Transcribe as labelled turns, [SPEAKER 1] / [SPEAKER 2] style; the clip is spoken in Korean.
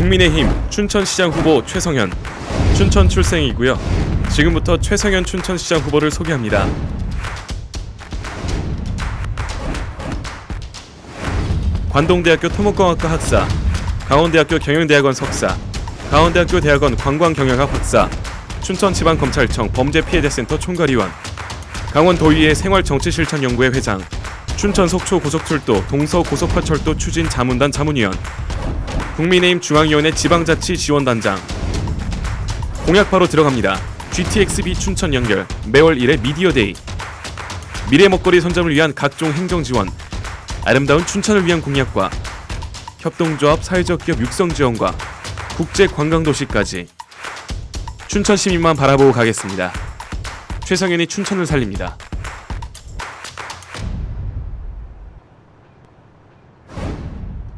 [SPEAKER 1] 국민의힘 춘천시장 후보 최성현 춘천 출생이고요. 지금부터 최성현 춘천시장 후보를 소개합니다. 관동대학교 토목공학과 학사, 강원대학교 경영대학원 석사, 강원대학교 대학원 관광경영학 박사, 춘천지방검찰청 범죄피해자센터 총괄위원, 강원도의회 생활정치실천연구회 회장, 춘천 속초 고속철도 동서 고속화철도 추진 자문단 자문위원, 국민의힘 중앙위원회 지방자치 지원단장. 공약 바로 들어갑니다. GTXB 춘천 연결 매월 1회 미디어데이. 미래 먹거리 선점을 위한 각종 행정 지원. 아름다운 춘천을 위한 공약과 협동조합 사회적 기업 육성 지원과 국제 관광 도시까지 춘천 시민만 바라보고 가겠습니다. 최성현이 춘천을 살립니다.